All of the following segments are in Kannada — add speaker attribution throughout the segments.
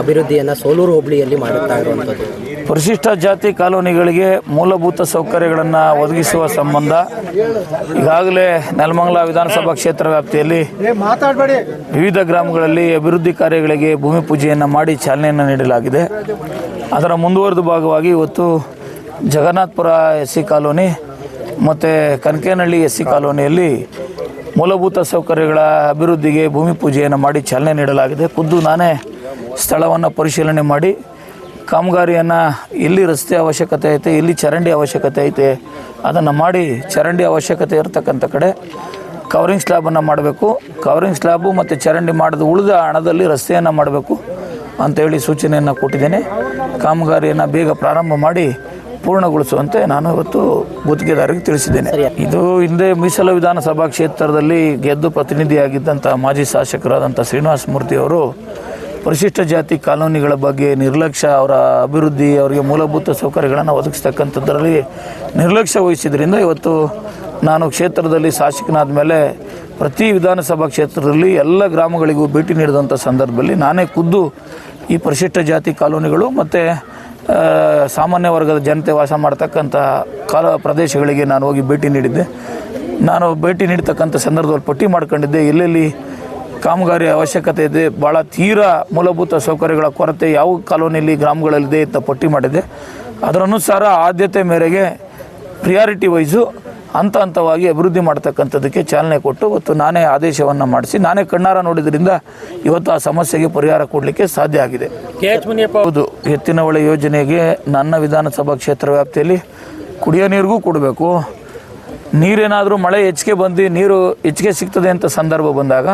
Speaker 1: ಅಭಿವೃದ್ಧಿಯನ್ನು ಸೋಲೂರು ಹೋಬಳಿಯಲ್ಲಿ ಮಾಡುತ್ತಾ ಇರುವಂಥದ್ದು.
Speaker 2: ಪರಿಶಿಷ್ಟ ಜಾತಿ ಕಾಲೋನಿಗಳಿಗೆ ಮೂಲಭೂತ ಸೌಕರ್ಯಗಳನ್ನು ಒದಗಿಸುವ ಸಂಬಂಧ ಈಗಾಗಲೇ ನೆಲಮಂಗಲ ವಿಧಾನಸಭಾ ಕ್ಷೇತ್ರ ವ್ಯಾಪ್ತಿಯಲ್ಲಿ ವಿವಿಧ ಗ್ರಾಮಗಳಲ್ಲಿ ಅಭಿವೃದ್ಧಿ ಕಾರ್ಯಗಳಿಗೆ ಭೂಮಿ ಪೂಜೆಯನ್ನು ಮಾಡಿ ಚಾಲನೆಯನ್ನು ನೀಡಲಾಗಿದೆ. ಅದರ ಮುಂದುವರೆದ ಭಾಗವಾಗಿ ಇವತ್ತು ಜಗನ್ನಾಥಪುರ ಎಸ್ ಸಿ ಕಾಲೋನಿ ಮತ್ತು ಕನಕೇನಹಳ್ಳಿ ಎಸ್ ಸಿ ಕಾಲೋನಿಯಲ್ಲಿ ಮೂಲಭೂತ ಸೌಕರ್ಯಗಳ ಅಭಿವೃದ್ಧಿಗೆ ಭೂಮಿ ಪೂಜೆಯನ್ನು ಮಾಡಿ ಚಾಲನೆ ನೀಡಲಾಗಿದೆ. ಖುದ್ದು ನಾನೇ ಸ್ಥಳವನ್ನು ಪರಿಶೀಲನೆ ಮಾಡಿ, ಕಾಮಗಾರಿಯನ್ನು ಎಲ್ಲಿ ರಸ್ತೆ ಅವಶ್ಯಕತೆ ಐತೆ ಎಲ್ಲಿ ಚರಂಡಿ ಅವಶ್ಯಕತೆ ಐತೆ, ಅದನ್ನು ಮಾಡಿ ಚರಂಡಿ ಅವಶ್ಯಕತೆ ಇರತಕ್ಕಂಥ ಕಡೆ ಕವರಿಂಗ್ ಸ್ಲ್ಯಾಬನ್ನು ಮಾಡಬೇಕು. ಕವರಿಂಗ್ ಸ್ಲ್ಯಾಬು ಮತ್ತು ಚರಂಡಿ ಮಾಡಿದ ಉಳಿದ ಹಣದಲ್ಲಿ ರಸ್ತೆಯನ್ನು ಮಾಡಬೇಕು ಅಂತೇಳಿ ಸೂಚನೆಯನ್ನು ಕೊಟ್ಟಿದ್ದೇನೆ. ಕಾಮಗಾರಿಯನ್ನು ಬೇಗ ಪ್ರಾರಂಭ ಮಾಡಿ ಪೂರ್ಣಗೊಳಿಸುವಂತೆ ನಾನು ಇವತ್ತು ಗುತ್ತಿಗೆದಾರರಿಗೆ ತಿಳಿಸಿದ್ದೇನೆ. ಇದು ಹಿಂದೆ ಮೀಸಲು ವಿಧಾನಸಭಾ ಕ್ಷೇತ್ರದಲ್ಲಿ ಗೆದ್ದು ಪ್ರತಿನಿಧಿಯಾಗಿದ್ದಂಥ ಮಾಜಿ ಶಾಸಕರಾದಂಥ ಶ್ರೀನಿವಾಸ ಮೂರ್ತಿ ಅವರು ಪರಿಶಿಷ್ಟ ಜಾತಿ ಕಾಲೋನಿಗಳ ಬಗ್ಗೆ ನಿರ್ಲಕ್ಷ್ಯ, ಅವರ ಅಭಿವೃದ್ಧಿ, ಅವರಿಗೆ ಮೂಲಭೂತ ಸೌಕರ್ಯಗಳನ್ನು ಒದಗಿಸ್ತಕ್ಕಂಥದ್ರಲ್ಲಿ ನಿರ್ಲಕ್ಷ್ಯ ವಹಿಸಿದ್ರಿಂದ ಇವತ್ತು ನಾನು ಕ್ಷೇತ್ರದಲ್ಲಿ ಶಾಸಕನಾದ ಮೇಲೆ ಪ್ರತಿ ವಿಧಾನಸಭಾ ಕ್ಷೇತ್ರದಲ್ಲಿ ಎಲ್ಲ ಗ್ರಾಮಗಳಿಗೂ ಭೇಟಿ ನೀಡಿದಂಥ ಸಂದರ್ಭದಲ್ಲಿ ನಾನೇ ಖುದ್ದು ಈ ಪರಿಶಿಷ್ಟ ಜಾತಿ ಕಾಲೋನಿಗಳು ಮತ್ತು ಸಾಮಾನ್ಯ ವರ್ಗದ ಜನತೆ ವಾಸ ಮಾಡ್ತಕ್ಕಂಥ ಕಾಲ ಪ್ರದೇಶಗಳಿಗೆ ನಾನು ಹೋಗಿ ಭೇಟಿ ನೀಡಿದ್ದೆ. ನಾನು ಭೇಟಿ ನೀಡ್ತಕ್ಕಂಥ ಸಂದರ್ಭದಲ್ಲಿ ಪಟ್ಟಿ ಮಾಡ್ಕೊಂಡಿದ್ದೆ. ಎಲ್ಲೆಲ್ಲಿ ಕಾಮಗಾರಿ ಅವಶ್ಯಕತೆ ಇದೆ. ಭಾಳ ತೀರಾ ಮೂಲಭೂತ ಸೌಕರ್ಯಗಳ ಕೊರತೆ ಯಾವ ಕಾಲೋನಿಯಲ್ಲಿ ಗ್ರಾಮಗಳಲ್ಲಿದೆ ಅಂತ ಪಟ್ಟಿ ಮಾಡಿದೆ. ಅದರನುಸಾರ ಆದ್ಯತೆ ಮೇರೆಗೆ ಪ್ರಿಯಾರಿಟಿ ವೈಸು ಹಂತ ಹಂತವಾಗಿ ಅಭಿವೃದ್ಧಿ ಮಾಡ್ತಕ್ಕಂಥದ್ದಕ್ಕೆ ಚಾಲನೆ ಕೊಟ್ಟು ಇವತ್ತು ನಾನೇ ಆದೇಶವನ್ನು ಮಾಡಿಸಿ ನಾನೇ ಕಣ್ಣಾರ ನೋಡಿದ್ರಿಂದ ಇವತ್ತು ಆ ಸಮಸ್ಯೆಗೆ ಪರಿಹಾರ ಕೊಡಲಿಕ್ಕೆ ಸಾಧ್ಯ ಆಗಿದೆ. ಹೌದು ಎತ್ತಿನ ಹೊಳೆ ಯೋಜನೆಗೆ ನನ್ನ ವಿಧಾನಸಭಾ ಕ್ಷೇತ್ರ ವ್ಯಾಪ್ತಿಯಲ್ಲಿ ಕುಡಿಯೋ ನೀರಿಗೂ ಕೊಡಬೇಕು. ನೀರೇನಾದರೂ ಮಳೆ ಹೆಚ್ಚಿಗೆ ಬಂದು ನೀರು ಹೆಚ್ಚಿಗೆ ಸಿಗ್ತದೆ ಅಂತ ಸಂದರ್ಭ ಬಂದಾಗ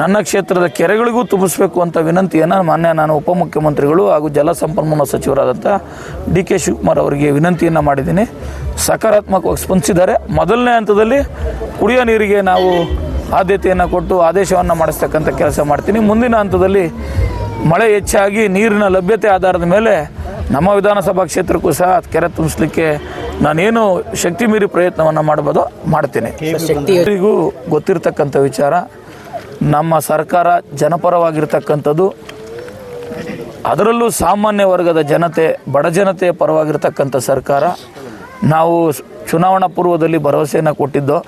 Speaker 2: ನನ್ನ ಕ್ಷೇತ್ರದ ಕೆರೆಗಳಿಗೂ ತುಂಬಿಸಬೇಕು ಅಂತ ವಿನಂತಿಯನ್ನು ಮಾನ್ಯ ನಾನು ಉಪಮುಖ್ಯಮಂತ್ರಿಗಳು ಹಾಗೂ ಜಲಸಂಪನ್ಮೂಲ ಸಚಿವರಾದಂಥ ಡಿ ಕೆ ಶಿವಕುಮಾರ್ ಅವರಿಗೆ ವಿನಂತಿಯನ್ನು ಮಾಡಿದ್ದೀನಿ. ಸಕಾರಾತ್ಮಕವಾಗಿ ಸ್ಪಂದಿಸಿದ್ದಾರೆ. ಮೊದಲನೇ ಹಂತದಲ್ಲಿ ಕುಡಿಯೋ ನೀರಿಗೆ ನಾವು ಆದ್ಯತೆಯನ್ನು ಕೊಟ್ಟು ಆದೇಶವನ್ನು ಮಾಡಿಸ್ತಕ್ಕಂಥ ಕೆಲಸ ಮಾಡ್ತೀನಿ. ಮುಂದಿನ ಹಂತದಲ್ಲಿ ಮಳೆ ಹೆಚ್ಚಾಗಿ ನೀರಿನ ಲಭ್ಯತೆ ಆಧಾರದ ಮೇಲೆ ನಮ್ಮ ವಿಧಾನಸಭಾ ಕ್ಷೇತ್ರಕ್ಕೂ ಸಹ ಕೆರೆ ತುಂಬಿಸ್ಲಿಕ್ಕೆ ನಾನೇನು ಶಕ್ತಿ ಮೀರಿ ಪ್ರಯತ್ನವನ್ನು ಮಾಡ್ಬೋದು ಮಾಡ್ತೇನೆ. ಎಲ್ಲರಿಗೂ ಗೊತ್ತಿರತಕ್ಕಂಥ ವಿಚಾರ. ನಮ್ಮ ಸರ್ಕಾರ ಜನಪರವಾಗಿರ್ತಕ್ಕಂಥದ್ದು, ಅದರಲ್ಲೂ ಸಾಮಾನ್ಯ ವರ್ಗದ ಜನತೆ, ಬಡ ಜನತೆಯ ಪರವಾಗಿರ್ತಕ್ಕಂಥ ಸರ್ಕಾರ, ನಾವು ಚುನಾವಣಾ ಪೂರ್ವದಲ್ಲಿ ಭರವಸೆಯನ್ನು ಕೊಟ್ಟಿದ್ದೋ,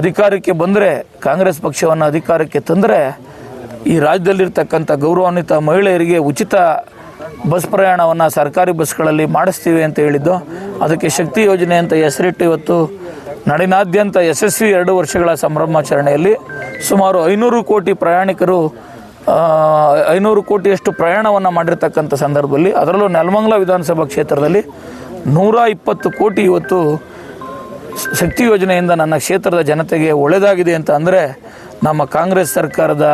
Speaker 2: ಅಧಿಕಾರಕ್ಕೆ ಬಂದರೆ, ಕಾಂಗ್ರೆಸ್ ಪಕ್ಷವನ್ನು ಅಧಿಕಾರಕ್ಕೆ ತಂದರೆ, ಈ ರಾಜ್ಯದಲ್ಲಿರ್ತಕ್ಕಂಥ ಗೌರವಾನ್ವಿತ ಮಹಿಳೆಯರಿಗೆ ಉಚಿತ ಬಸ್ ಪ್ರಯಾಣವನ್ನು ಸರ್ಕಾರಿ ಬಸ್ಗಳಲ್ಲಿ ಮಾಡಿಸ್ತೀವಿ ಅಂತ ಹೇಳಿದ್ದು, ಅದಕ್ಕೆ ಶಕ್ತಿ ಯೋಜನೆ ಅಂತ ಹೆಸರಿಟ್ಟು ಇವತ್ತು ನಾಡಿನಾದ್ಯಂತ ಯಶಸ್ವಿ ಎರಡು ವರ್ಷಗಳ ಸಂಭ್ರಮಾಚರಣೆಯಲ್ಲಿ ಸುಮಾರು ಐನೂರು ಕೋಟಿ ಪ್ರಯಾಣಿಕರು ಐನೂರು ಕೋಟಿಯಷ್ಟು ಪ್ರಯಾಣವನ್ನು ಮಾಡಿರ್ತಕ್ಕಂಥ ಸಂದರ್ಭದಲ್ಲಿ ಅದರಲ್ಲೂ ನೆಲಮಂಗಲ ವಿಧಾನಸಭಾ ಕ್ಷೇತ್ರದಲ್ಲಿ ನೂರ ಇಪ್ಪತ್ತು ಕೋಟಿ ಇವತ್ತು ಶಕ್ತಿ ಯೋಜನೆಯಿಂದ ನನ್ನ ಕ್ಷೇತ್ರದ ಜನತೆಗೆ ಒಳ್ಳೆಯದಾಗಿದೆ ಅಂತ ಅಂದರೆ ನಮ್ಮ ಕಾಂಗ್ರೆಸ್ ಸರ್ಕಾರದ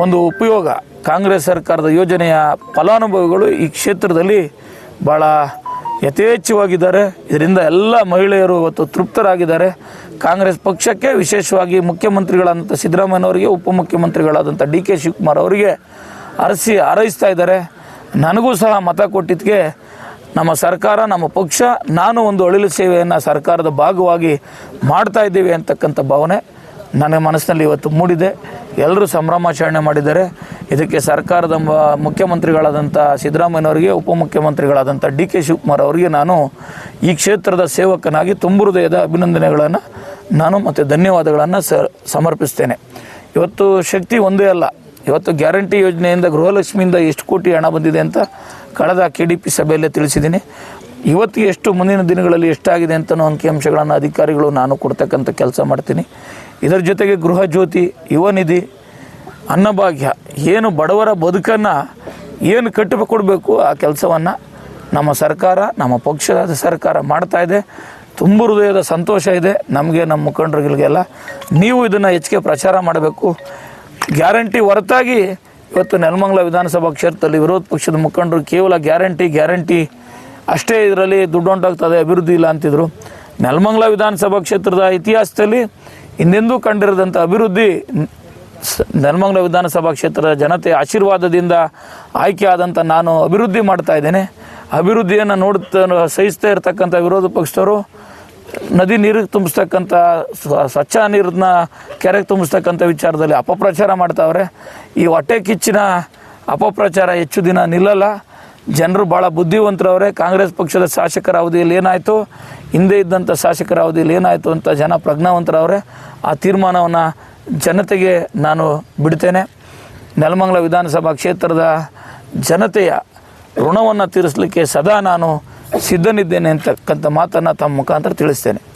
Speaker 2: ಒಂದು ಉಪಯೋಗ. ಕಾಂಗ್ರೆಸ್ ಸರ್ಕಾರದ ಯೋಜನೆಯ ಫಲಾನುಭವಿಗಳು ಈ ಕ್ಷೇತ್ರದಲ್ಲಿ ಭಾಳ ಯಥೇಚ್ಛವಾಗಿದ್ದಾರೆ. ಇದರಿಂದ ಎಲ್ಲ ಮಹಿಳೆಯರು ಇವತ್ತು ತೃಪ್ತರಾಗಿದ್ದಾರೆ. ಕಾಂಗ್ರೆಸ್ ಪಕ್ಷಕ್ಕೆ ವಿಶೇಷವಾಗಿ ಮುಖ್ಯಮಂತ್ರಿಗಳಾದಂಥ ಸಿದ್ದರಾಮಯ್ಯನವರಿಗೆ ಉಪಮುಖ್ಯಮಂತ್ರಿಗಳಾದಂಥ ಡಿ ಕೆ ಶಿವಕುಮಾರ್ ಅವರಿಗೆ ಅರಸಿ ಹಾರೈಸ್ತಾ ಇದ್ದಾರೆ. ನನಗೂ ಸಹ ಮತ ಕೊಟ್ಟಿದ್ದಕ್ಕೆ ನಮ್ಮ ಸರ್ಕಾರ, ನಮ್ಮ ಪಕ್ಷ, ನಾನು ಒಂದು ಅಳಿಲು ಸೇವೆಯನ್ನು ಸರ್ಕಾರದ ಭಾಗವಾಗಿ ಮಾಡ್ತಾ ಇದ್ದೀವಿ ಅಂತಕ್ಕಂಥ ಭಾವನೆ ನನ್ನ ಮನಸ್ಸಿನಲ್ಲಿ ಇವತ್ತು ಮೂಡಿದೆ. ಎಲ್ಲರೂ ಸಂಭ್ರಮಾಚರಣೆ ಮಾಡಿದ್ದಾರೆ. ಇದಕ್ಕೆ ಸರ್ಕಾರದ ಮುಖ್ಯಮಂತ್ರಿಗಳಾದಂಥ ಸಿದ್ದರಾಮಯ್ಯನವರಿಗೆ ಉಪಮುಖ್ಯಮಂತ್ರಿಗಳಾದಂಥ ಡಿ ಕೆ ಶಿವಕುಮಾರ್ ಅವರಿಗೆ ನಾನು ಈ ಕ್ಷೇತ್ರದ ಸೇವಕನಾಗಿ ತುಂಬು ಹೃದಯದ ಅಭಿನಂದನೆಗಳನ್ನು ನಾನು ಮತ್ತು ಧನ್ಯವಾದಗಳನ್ನು ಸ ಸಮರ್ಪಿಸ್ತೇನೆ. ಇವತ್ತು ಶಕ್ತಿ ಒಂದೇ ಅಲ್ಲ. ಇವತ್ತು ಗ್ಯಾರಂಟಿ ಯೋಜನೆಯಿಂದ, ಗೃಹಲಕ್ಷ್ಮಿಯಿಂದ ಎಷ್ಟು ಕೋಟಿ ಹಣ ಬಂದಿದೆ ಅಂತ ಕಳೆದ ಕೆ ಡಿ ಪಿ ಸಭೆಯಲ್ಲೇ ತಿಳಿಸಿದ್ದೀನಿ. ಇವತ್ತು ಎಷ್ಟು, ಮುಂದಿನ ದಿನಗಳಲ್ಲಿ ಎಷ್ಟಾಗಿದೆ ಅಂತನೋ ಅಂಕಿಅಂಶಗಳನ್ನು ಅಧಿಕಾರಿಗಳು ನಾನು ಕೊಡ್ತಕ್ಕಂಥ ಕೆಲಸ ಮಾಡ್ತೀನಿ. ಇದರ ಜೊತೆಗೆ ಗೃಹ ಜ್ಯೋತಿ, ಯುವ ನಿಧಿ ಅನ್ನಭಾಗ್ಯ. ಏನು ಬಡವರ ಬದುಕನ್ನು ಏನು ಕಟ್ಟಿಕೊಡ್ಬೇಕು ಆ ಕೆಲಸವನ್ನು ನಮ್ಮ ಸರ್ಕಾರ, ನಮ್ಮ ಪಕ್ಷದ ಸರ್ಕಾರ ಮಾಡ್ತಾ ಇದೆ. ತುಂಬ ಹೃದಯದ ಸಂತೋಷ ಇದೆ. ನಮಗೆ, ನಮ್ಮ ಮುಖಂಡರುಗಳಿಗೆಲ್ಲ ನೀವು ಇದನ್ನು ಹೆಚ್ಚಿಗೆ ಪ್ರಚಾರ ಮಾಡಬೇಕು. ಗ್ಯಾರಂಟಿ ಹೊರತಾಗಿ ಇವತ್ತು ನೆಲಮಂಗಲ ವಿಧಾನಸಭಾ ಕ್ಷೇತ್ರದಲ್ಲಿ ವಿರೋಧ ಪಕ್ಷದ ಮುಖಂಡರು ಕೇವಲ ಗ್ಯಾರಂಟಿ ಗ್ಯಾರಂಟಿ ಅಷ್ಟೇ ಇದರಲ್ಲಿ ದುಡ್ಡು ಹೊಂಟಾಗ್ತದೆ ಅಭಿವೃದ್ಧಿ ಇಲ್ಲ ಅಂತಿದ್ರು. ನೆಲಮಂಗಲ ವಿಧಾನಸಭಾ ಕ್ಷೇತ್ರದ ಇತಿಹಾಸದಲ್ಲಿ ಹಿಂದೆಂದೂ ಕಂಡಿರದಂಥ ಅಭಿವೃದ್ಧಿ ನೆಲಮಂಗಲ ವಿಧಾನಸಭಾ ಕ್ಷೇತ್ರದ ಜನತೆ ಆಶೀರ್ವಾದದಿಂದ ಆಯ್ಕೆ ಆದಂಥ ನಾನು ಅಭಿವೃದ್ಧಿ ಮಾಡ್ತಾ ಇದ್ದೇನೆ. ಅಭಿವೃದ್ಧಿಯನ್ನು ನೋಡುತ್ತಾ ಸಹಿಸ್ತಾ ಇರತಕ್ಕಂಥ ವಿರೋಧ ಪಕ್ಷದವರು, ನದಿ ನೀರಿಗೆ ತುಂಬಿಸ್ತಕ್ಕಂಥ ಸ್ವ- ಸ್ವಚ್ಛ ನೀರನ್ನ ಕೆರೆಗೆ ತುಂಬಿಸ್ತಕ್ಕಂಥ ವಿಚಾರದಲ್ಲಿ ಅಪಪ್ರಚಾರ ಮಾಡ್ತಾವ್ರೆ ಈ ಹೊಟ್ಟೆ ಕಿಚ್ಚಿನ ಅಪಪ್ರಚಾರ ಹೆಚ್ಚು ದಿನ ನಿಲ್ಲಲ್ಲ. ಜನರು ಭಾಳ ಬುದ್ಧಿವಂತರವ್ರೆ ಕಾಂಗ್ರೆಸ್ ಪಕ್ಷದ ಶಾಸಕರ ಅವಧಿಯಲ್ಲಿ ಏನಾಯಿತು? ಹಿಂದೆ ಇದ್ದಂಥ ಶಾಸಕರ ಅವಧಿಯಲ್ಲಿ ಏನಾಯಿತು ಅಂತ ಜನ ಪ್ರಜ್ಞಾವಂತರವ್ರೆ ಆ ತೀರ್ಮಾನವನ್ನು ಜನತೆಗೆ ನಾನು ಬಿಡ್ತೇನೆ. ನೆಲಮಂಗಲ ವಿಧಾನಸಭಾ ಕ್ಷೇತ್ರದ ಜನತೆಯ ಋಣವನ್ನು ತೀರಿಸಲಿಕ್ಕೆ ಸದಾ ನಾನು ಸಿದ್ಧನಿದ್ದೇನೆ ಅಂತಕ್ಕಂಥ ಮಾತನ್ನು ತಮ್ಮ ಮುಖಾಂತರ ತಿಳಿಸ್ತೇನೆ.